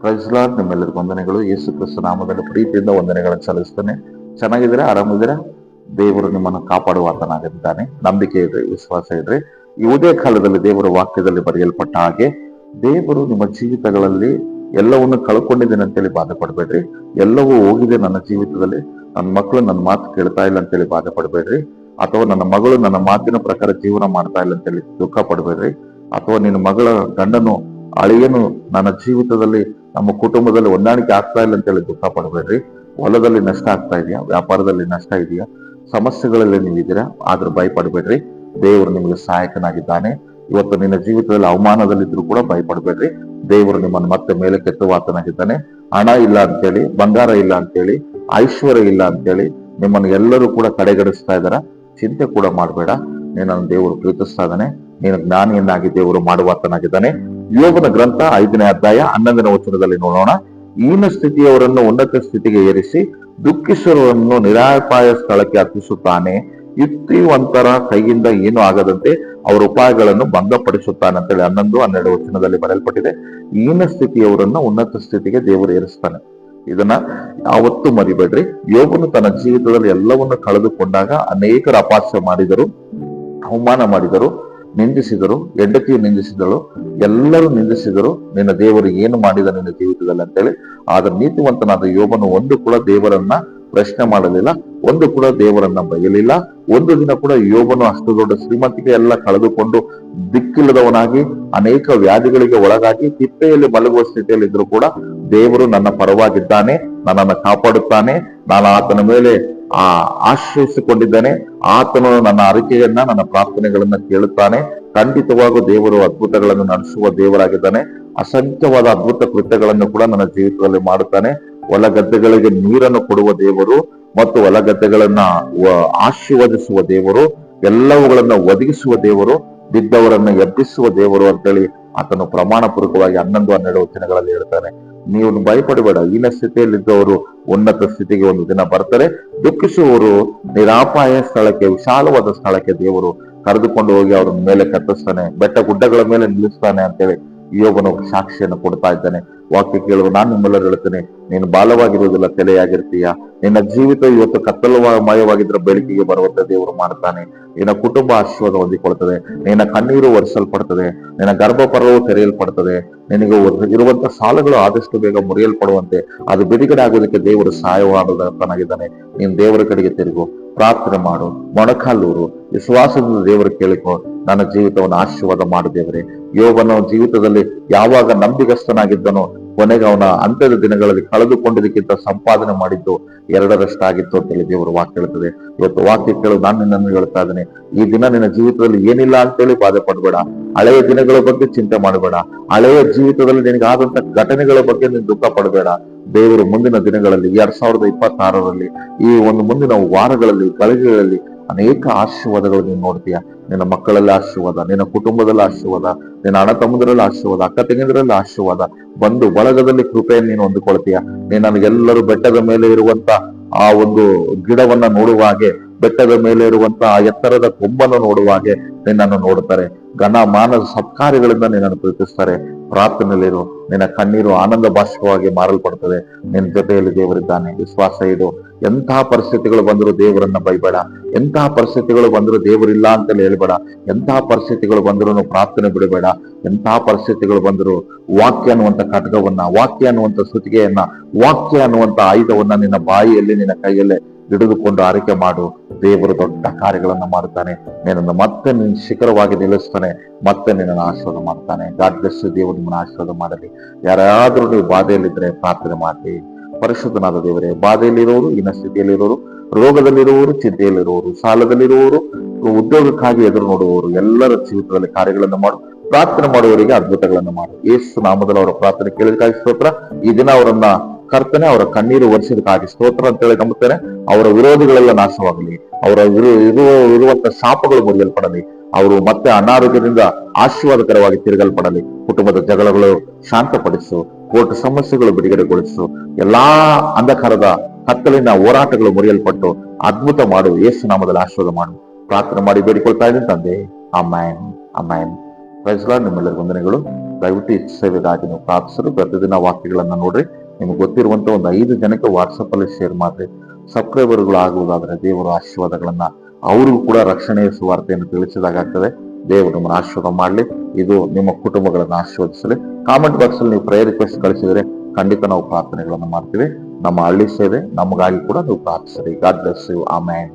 ಪ್ರಜ್ಲಾಡ್ ನಿಮ್ಮೆಲ್ಲರಿಗೂ ವಂದನೆಗಳು. ಯೇಸು ಕ್ರಿಸ್ತ ನಾಮದಲ್ಲಿ ಪ್ರೀತಿಯಿಂದ ವಂದನೆಗಳನ್ನು ಸಲ್ಲಿಸ್ತೇನೆ. ಚೆನ್ನಾಗಿದ್ದೀರಾ? ಆರಾಮಿದ್ದೀರಾ? ದೇವರು ನಿಮ್ಮನ್ನು ಕಾಪಾಡುವಾತನಾಗಿದ್ದಾನೆ. ನಂಬಿಕೆ ಇದ್ರೆ, ವಿಶ್ವಾಸ ಇದ್ರೆ ಉದಯ ಕಾಲದಲ್ಲಿ ದೇವರ ವಾಕ್ಯದಲ್ಲಿ ಬರೆಯಲ್ಪಟ್ಟ ಹಾಗೆ ದೇವರು ನಿಮ್ಮ ಜೀವಿತಗಳಲ್ಲಿ ಎಲ್ಲವನ್ನು ಕಳ್ಕೊಂಡಿದ್ದೇನೆ ಅಂತೇಳಿ ಬಾಧೆ ಪಡಬೇಡ್ರಿ ಎಲ್ಲವೂ ಹೋಗಿದೆ ನನ್ನ ಜೀವಿತದಲ್ಲಿ. ನನ್ನ ಮಕ್ಕಳು ನನ್ನ ಮಾತು ಕೇಳ್ತಾ ಇಲ್ಲ ಅಂತೇಳಿ ಬಾಧೆ ಪಡಬೇಡ್ರಿ ಅಥವಾ ನನ್ನ ಮಗಳು ನನ್ನ ಮಾತಿನ ಪ್ರಕಾರ ಜೀವನ ಮಾಡ್ತಾ ಇಲ್ಲ ಅಂತೇಳಿ ದುಃಖ ಪಡಬೇಡ್ರಿ. ಅಥವಾ ನಿನ್ನ ಮಗಳ ಗಂಡನು ಅಳಿಯನು ನನ್ನ ಜೀವಿತದಲ್ಲಿ ನಮ್ಮ ಕುಟುಂಬದಲ್ಲಿ ಹೊಂದಾಣಿಕೆ ಆಗ್ತಾ ಇಲ್ಲ ಅಂತೇಳಿ ಪಡಬೇಡ್ರಿ ಹೊಲದಲ್ಲಿ ನಷ್ಟ ಆಗ್ತಾ ಇದೆಯಾ? ವ್ಯಾಪಾರದಲ್ಲಿ ನಷ್ಟ ಇದೆಯಾ? ಸಮಸ್ಯೆಗಳಲ್ಲಿ ನೀವಿದ್ದೀರಾ ಆದ್ರೂ ಭಯಪಡಬೇಡ್ರಿ. ದೇವರು ನಿಮಗೆ ಸಹಾಯಕನಾಗಿದ್ದಾನೆ. ಇವತ್ತು ನಿನ್ನ ಜೀವಿತದಲ್ಲಿ ಅವಮಾನದಲ್ಲಿದ್ರು ಕೂಡ ಭಯಪಡಬೇಡ್ರಿ. ದೇವರು ನಿಮ್ಮನ್ನು ಮತ್ತೆ ಮೇಲೆ ಕೆತ್ತುವಾತನಾಗಿದ್ದಾನೆ ಹಣ ಇಲ್ಲ ಅಂತೇಳಿ, ಬಂಗಾರ ಇಲ್ಲ ಅಂತೇಳಿ, ಐಶ್ವರ್ಯ ಇಲ್ಲ ಅಂತೇಳಿ ನಿಮ್ಮನ್ನು ಎಲ್ಲರೂ ಕೂಡ ಕಡೆಗಣಿಸ್ತಾ ಇದ್ದಾರ? ಚಿಂತೆ ಕೂಡ ಮಾಡಬೇಡ. ನಿನ್ನನ್ನು ದೇವರು ಪ್ರೀತಿಸ್ತಾ ಇದ್ದಾನೆ. ನೀನು ಜ್ಞಾನಿಯನ್ನಾಗಿ ದೇವರು ಮಾಡುವಾತನಾಗಿದ್ದಾನೆ. ಯೋಗನ ಗ್ರಂಥ ಐದನೇ ಅಧ್ಯಾಯ ಹನ್ನೊಂದನೇ ವಚನದಲ್ಲಿ ನೋಡೋಣ. ಈನ ಸ್ಥಿತಿಯವರನ್ನು ಉನ್ನತ ಸ್ಥಿತಿಗೆ ಏರಿಸಿ ದುಃಖಿಸುವವರನ್ನು ನಿರಾಪಾಯ ಸ್ಥಳಕ್ಕೆ ಅರ್ಪಿಸುತ್ತಾನೆ. ಯುಕ್ತಿವಂತರ ಕೈಯಿಂದ ಏನೂ ಆಗದಂತೆ ಅವರ ಉಪಾಯಗಳನ್ನು ಭಂಗಪಡಿಸುತ್ತಾನೆ ಅಂತೇಳಿ ಹನ್ನೊಂದು, ಹನ್ನೆರಡು ವಚನದಲ್ಲಿ ಬರೆಯಲ್ಪಟ್ಟಿದೆ. ಈನ ಸ್ಥಿತಿಯವರನ್ನು ಉನ್ನತ ಸ್ಥಿತಿಗೆ ದೇವರು ಏರಿಸ್ತಾನೆ. ಇದನ್ನ ಯಾವತ್ತೂ ಮರಿಬೇಡ್ರಿ. ಯೋಗನು ತನ್ನ ಜೀವಿತದಲ್ಲಿ ಎಲ್ಲವನ್ನು ಕಳೆದುಕೊಂಡಾಗ ಅನೇಕರ ಅಪಾಸ್ಯ ಮಾಡಿದರು, ಅವಮಾನ ಮಾಡಿದರು. ನಿಂದಿಸಿದರು, ಹೆಂಡತಿಯು ನಿಂದಿಸಿದಳು, ಎಲ್ಲರೂ ನಿಂದಿಸಿದರು, ನಿನ್ನ ದೇವರು ಏನು ಮಾಡಿದ ನಿನ್ನ ಜೀವಿತದಲ್ಲಿ ಅಂತೇಳಿ, ಆದ್ರೆ ನೀತಿವಂತನಾದ ಯೋಬನು ಒಂದು ಕೂಡ ದೇವರನ್ನ ಪ್ರಶ್ನೆ ಮಾಡಲಿಲ್ಲ, ಒಂದು ಕೂಡ ದೇವರನ್ನ ಬಯಲಿಲ್ಲ, ಒಂದು ದಿನ ಕೂಡ ಯೋಬನು ಅಷ್ಟು ದೊಡ್ಡ ಶ್ರೀಮಂತಿಕೆ ಎಲ್ಲ ಕಳೆದುಕೊಂಡು ದಿಕ್ಕಿಲ್ಲದವನಾಗಿ, ಅನೇಕ ವ್ಯಾಧಿಗಳಿಗೆ ಒಳಗಾಗಿ ತಿಪ್ಪೆಯಲ್ಲಿ ಮಲಗುವ ಸ್ಥಿತಿಯಲ್ಲಿ ಇದ್ರು ಕೂಡ ದೇವರು ನನ್ನ ಪರವಾಗಿದ್ದಾನೆ, ನನ್ನನ್ನು ಕಾಪಾಡುತ್ತಾನೆ, ನಾನು ಆತನ ಮೇಲೆ ಆ ಆಶ್ರಯಿಸಿಕೊಂಡಿದ್ದಾನೆ. ಆತನು ನನ್ನ ಅರಿಕೆಯನ್ನ, ನನ್ನ ಪ್ರಾರ್ಥನೆಗಳನ್ನ ಕೇಳುತ್ತಾನೆ. ಖಂಡಿತವಾಗೂ ದೇವರು ಅದ್ಭುತಗಳನ್ನು ನಡೆಸುವ ದೇವರಾಗಿದ್ದಾನೆ. ಅಸಂಖ್ಯವಾದ ಅದ್ಭುತ ಕೃತ್ಯಗಳನ್ನು ಕೂಡ ನನ್ನ ಜೀವಿತದಲ್ಲಿ ಮಾಡುತ್ತಾನೆ. ಹೊಲ ಗದ್ದೆಗಳಿಗೆ ನೀರನ್ನು ಕೊಡುವ ದೇವರು ಮತ್ತು ಹೊಲ ಗದ್ದೆಗಳನ್ನ ಆಶೀರ್ವದಿಸುವ ದೇವರು, ಎಲ್ಲವುಗಳನ್ನು ಒದಗಿಸುವ ದೇವರು, ಬಿದ್ದವರನ್ನು ಎಬ್ಬಿಸುವ ದೇವರು ಅಂತೇಳಿ ಆತನು ಪ್ರಮಾಣ ಪೂರ್ವಕವಾಗಿ ಹನ್ನೊಂದು, ಹನ್ನೆರಡು ವಚನಗಳಲ್ಲಿ ಹೇಳ್ತಾನೆ. ನೀವು ಭಯಪಡಬೇಡ. ಈನ ಸ್ಥಿತಿಯಲ್ಲಿದ್ದವರು ಉನ್ನತ ಸ್ಥಿತಿಗೆ ಒಂದು ದಿನ ಬರ್ತಾರೆ. ದುಃಖಿಸುವವರು ನಿರಾಪಾಯ ಸ್ಥಳಕ್ಕೆ, ವಿಶಾಲವಾದ ಸ್ಥಳಕ್ಕೆ ದೇವರು ಕರೆದುಕೊಂಡು ಹೋಗಿ ಅವ್ರ ಮೇಲೆ ಕತ್ತಿಸ್ತಾನೆ ಬೆಟ್ಟ ಗುಡ್ಡಗಳ ಮೇಲೆ ನಿಲ್ಲಿಸ್ತಾನೆ ಅಂತೇಳಿ ಯೋಗನು ಸಾಕ್ಷಿಯನ್ನು ಕೊಡ್ತಾ ಇದ್ದಾನೆ. ವಾಕ್ಯ ಕೇಳುವ ನಾನು ನಿಮ್ಮೆಲ್ಲರೂ ಹೇಳ್ತೇನೆ ನೀನು ಬಾಲವಾಗಿರುವುದಿಲ್ಲ, ತಲೆಯಾಗಿರ್ತೀಯ? ನಿನ್ನ ಜೀವಿತ ಇವತ್ತು ಕತ್ತಲಮಯವಾಗಿದ್ರೆ ಬೆಳಕಿಗೆ ಬರುವಂತ ದೇವರು ಮಾಡ್ತಾನೆ ನಿನ್ನ ಕುಟುಂಬ ಆಶೀರ್ವಾದ ಹೊಂದಿಕೊಳ್ತದೆ ನಿನ್ನ ಕಣ್ಣೀರು ಒರೆಸಲ್ಪಡ್ತದೆ ನಿನ್ನ ಗರ್ಭಪರವು ತೆರೆಯಲ್ಪಡ್ತದೆ ನಿನಗೆ ಇರುವಂತ ಸಾಲಗಳು ಆದಷ್ಟು ಬೇಗ ಮುರಿಯಲ್ಪಡುವಂತೆ. ಅದು ಬಿಡುಗಡೆ ಆಗೋದಕ್ಕೆ ದೇವರು ಸಹಾಯವಾಗುತ್ತಾನಾಗಿದ್ದಾನೆ ನೀನು ದೇವರ ಕಡೆಗೆ ತಿರುಗು. ಪ್ರಾರ್ಥನೆ ಮಾಡು, ಮೊಣಕಾಲೂರು, ವಿಶ್ವಾಸದಿಂದ ದೇವರು ಕೇಳಿಕೊ, ನನ್ನ ಜೀವಿತವನ್ನು ಆಶೀರ್ವಾದ ಮಾಡು ದೇವರೇ. ಯೋಗನ ಜೀವಿತದಲ್ಲಿ ಯಾವಾಗ ನಂಬಿಗಸ್ತನಾಗಿದ್ದನೋ, ಕೊನೆಗೆ ಅವನ ಅಂತ್ಯದ ದಿನಗಳಲ್ಲಿ ಕಳೆದುಕೊಂಡಿದ್ದಕ್ಕಿಂತ ಸಂಪಾದನೆ ಮಾಡಿದ್ದು ಎರಡರಷ್ಟಾಗಿತ್ತು ಅಂತೇಳಿ ದೇವರು ವಾಕ್ಯ ಹೇಳ್ತದೆ ಇವತ್ತು ವಾಕ್ಯ ಕೇಳು, ನಾನು ನಿನ್ನನ್ನು ಹೇಳ್ತಾ ಇದ್ದೇನೆ. ಈ ದಿನ ನಿನ್ನ ಜೀವಿತದಲ್ಲಿ ಏನಿಲ್ಲ ಅಂತೇಳಿ ಬಾಧೆ ಪಡಬೇಡ. ಹಳೆಯ ದಿನಗಳ ಬಗ್ಗೆ ಚಿಂತೆ ಮಾಡಬೇಡ. ಹಳೆಯ ಜೀವಿತದಲ್ಲಿ ನಿನಗಾದಂತ ಘಟನೆಗಳ ಬಗ್ಗೆ ನೀನು ದುಃಖ ಪಡಬೇಡ. ದೇವರು ಮುಂದಿನ ದಿನಗಳಲ್ಲಿ ಎರಡ್ ಸಾವಿರದ ಇಪ್ಪತ್ತಾರರಲ್ಲಿ ಈ ಒಂದು ಮುಂದಿನ ವಾರಗಳಲ್ಲಿ ಗಳಿಗೆಗಳಲ್ಲಿ ಅನೇಕ ಆಶೀರ್ವಾದಗಳು ನೀನು ನೋಡ್ತೀಯ. ನಿನ್ನ ಮಕ್ಕಳಲ್ಲಿ ಆಶೀರ್ವಾದ, ನಿನ್ನ ಕುಟುಂಬದಲ್ಲಿ ಆಶೀರ್ವಾದ, ನಿನ್ನ ಅಣ್ಣ ತಮ್ಮದರಲ್ಲಿ ಆಶೀರ್ವಾದ, ಅಕ್ಕ ತಂಗಿದರಲ್ಲಿ ಆಶೀರ್ವಾದ, ಬಂದು ಬಳಗದಲ್ಲಿ ಕೃಪೆಯನ್ನು ನೀನು ಹೊಂದಿಕೊಳ್ತೀಯ. ನೀನು ನನಗೆಲ್ಲರೂ ಬೆಟ್ಟದ ಮೇಲೆ ಇರುವಂತ ಆ ಒಂದು ಗಿಡವನ್ನ ನೋಡುವ ಹಾಗೆ, ಬೆಟ್ಟದ ಮೇಲೆ ಇರುವಂತ ಆ ಎತ್ತರದ ಕೊಂಬನ್ನು ನೋಡುವ ಹಾಗೆ ನಿನ್ನನ್ನು ನೋಡುತ್ತಾರೆ. ಘನ ಮಾನದ ಸತ್ಕಾರ್ಯಗಳಿಂದ ನಿನ್ನನ್ನು ಪ್ರೀತಿಸ್ತಾರೆ. ಪ್ರಾರ್ಥನೆಯಲ್ಲಿರು. ನಿನ್ನ ಕಣ್ಣೀರು ಆನಂದ ಭಾಷಕವಾಗಿ ಮಾರಲ್ಪಡ್ತದೆ ನಿನ್ನ ಜೊತೆಯಲ್ಲಿ ದೇವರಿದ್ದಾನೆ. ವಿಶ್ವಾಸ ಇಡು. ಎಂತಹ ಪರಿಸ್ಥಿತಿಗಳು ಬಂದರೂ ದೇವರನ್ನ ಬೈಬೇಡ ಎಂತಹ ಪರಿಸ್ಥಿತಿಗಳು ಬಂದರೂ ದೇವರಿಲ್ಲ ಅಂತ ಹೇಳ್ಬೇಡ. ಎಂತಹ ಪರಿಸ್ಥಿತಿಗಳು ಬಂದರೂ ಪ್ರಾರ್ಥನೆ ಬಿಡಬೇಡ. ಎಂತಹ ಪರಿಸ್ಥಿತಿಗಳು ಬಂದರೂ ವಾಕ್ಯ ಅನ್ನುವಂಥ ಖಡ್ಗವನ್ನ ವಾಕ್ಯ ಅನ್ನುವಂಥ ಸುತಿಗೆಯನ್ನ ವಾಕ್ಯ ಅನ್ನುವಂಥ ಆಯುಧವನ್ನ ನಿನ್ನ ಬಾಯಿಯಲ್ಲಿ, ನಿನ್ನ ಕೈಯಲ್ಲೇ ಹಿಡಿದುಕೊಂಡು ಆರೈಕೆ ಮಾಡು. ದೇವರು ದೊಡ್ಡ ಕಾರ್ಯಗಳನ್ನು ಮಾಡುತ್ತಾನೆ. ನಿನ್ನನ್ನು ಮತ್ತೆ ನಿನ್ನ ಶಿಖರವಾಗಿ ನಿಲ್ಲಿಸ್ತಾನೆ. ಮತ್ತೆ ನಿನ್ನನ್ನು ಆಶೀರ್ವಾದ ಮಾಡ್ತಾನೆ ಗಾಡ್ ಬ್ಲೆಸ್ ದೇವರು ನಿಮ್ಮನ್ನು ಆಶೀರ್ವಾದ ಮಾಡಲಿ. ಯಾರಾದರೂ ನೀವು ಬಾಧೆಯಲ್ಲಿದ್ದರೆ ಪ್ರಾರ್ಥನೆ ಮಾಡಿ. ಪರಿಶುದ್ಧನಾದ ದೇವರೇ, ಬಾಧೆಯಲ್ಲಿರೋರು, ಇನ್ನ ಸ್ಥಿತಿಯಲ್ಲಿರೋರು ರೋಗದಲ್ಲಿರುವವರು ಚಿಂತೆಯಲ್ಲಿರುವವರು ಸಾಲದಲ್ಲಿರುವವರು ಉದ್ಯೋಗಕ್ಕಾಗಿ ಎದುರು ನೋಡುವವರು, ಎಲ್ಲರ ಜೀವಿತದಲ್ಲಿ ಕಾರ್ಯಗಳನ್ನು ಮಾಡು. ಪ್ರಾರ್ಥನೆ ಮಾಡುವವರಿಗೆ ಅದ್ಭುತಗಳನ್ನು ಮಾಡು. ಯೇಸು ನಾಮದಲ್ಲಿ ಅವರ ಪ್ರಾರ್ಥನೆ ಕೇಳಿದಕ್ಕಾಗಿ ಸ್ತೋತ್ರ. ಈ ದಿನ ಅವರನ್ನ ಕರ್ತನೆ ಅವರ ಕಣ್ಣೀರು ಒರೆಸಿದಕ್ಕಾಗಿ ಸ್ತೋತ್ರ ಅಂತ ಹೇಳಿ ನಂಬುತ್ತೇನೆ. ಅವರ ವಿರೋಧಿಗಳೆಲ್ಲ ನಾಶವಾಗಲಿ. ಅವರ ಇರುವ ಇರುವಂತ ಶಾಪಗಳು ಮುರಿಯಲ್ಪಡಲಿ. ಅವರು ಮತ್ತೆ ಅನಾರೋಗ್ಯದಿಂದ ಆಶೀರ್ವಾದಕರವಾಗಿ ತಿರುಗಲ್ಪಡಲಿ. ಕುಟುಂಬದ ಜಗಳಗಳು ಶಾಂತಪಡಿಸು. ಕೋರ್ಟ್ ಸಮಸ್ಯೆಗಳು ಬಿಡುಗಡೆಗೊಳಿಸು. ಎಲ್ಲಾ ಅಂಧಕಾರದ ಕತ್ತಲಿನ ಹೋರಾಟಗಳು ಮುರಿಯಲ್ಪಟ್ಟು ಅದ್ಭುತ ಮಾಡು. ಯೇಸು ನಾಮದಲ್ಲಿ ಆಶೀರ್ವಾದ ಮಾಡು. ಪ್ರಾರ್ಥನೆ ಮಾಡಿ ಬೇಡಿಕೊಳ್ತಾ ಇದ್ದೀನಿ ತಂದೆ. ಅಮ್ಮಾಯನ್ ಅಮ್ಮಾಯನ್ ಪ್ರೈಸ್ ಲಾರ್ಡ್ ನಿಮ್ಮೆಲ್ಲರಿಗೂ ವಂದನೆಗಳು. ದಯವಿಟ್ಟು ಸೇವೆಗಾಗಿ ನೀವು ಪ್ರಾರ್ಥಿಸಲು ಪ್ರತಿದಿನ ವಾಕ್ಯಗಳನ್ನ ನೋಡ್ರಿ. ನಿಮ್ಗೆ ಗೊತ್ತಿರುವಂತ ಒಂದು ಐದು ಜನಕ್ಕೆ ವಾಟ್ಸಪ್ ಅಲ್ಲಿ ಶೇರ್ ಮಾಡ್ರಿ. ಸಬ್ಸ್ಕ್ರೈಬರ್ಗಳು ಆಗುವುದಾದ್ರೆ ದೇವರ ಆಶೀರ್ವಾದಗಳನ್ನ ಅವ್ರಿಗೂ ಕೂಡ ರಕ್ಷಣೆಯ ಸುವಾರ್ತೆಯನ್ನು ತಿಳಿಸಿದಾಗ್ತದೆ ದೇವರು ನಮ್ಮನ್ನು ಆಶೀರ್ವಾದ ಮಾಡಲಿ. ಇದು ನಿಮ್ಮ ಕುಟುಂಬಗಳನ್ನು ಆಶೀರ್ವದಿಸಲಿ. ಕಾಮೆಂಟ್ ಬಾಕ್ಸ್ ಅಲ್ಲಿ ನೀವು ಪ್ರೇಯರ್ ರಿಕ್ವೆಸ್ಟ್ ಕಳಿಸಿದ್ರೆ ಖಂಡಿತ ನಾವು ಪ್ರಾರ್ಥನೆಗಳನ್ನು ಮಾಡ್ತೀವಿ. ನಮ್ಮ ಹಳ್ಳಿ ಸೇವೆ, ನಮಗಾಗಿ ಕೂಡ ನೀವು ಪ್ರಾರ್ಥಿಸಿರಿ. God bless you amen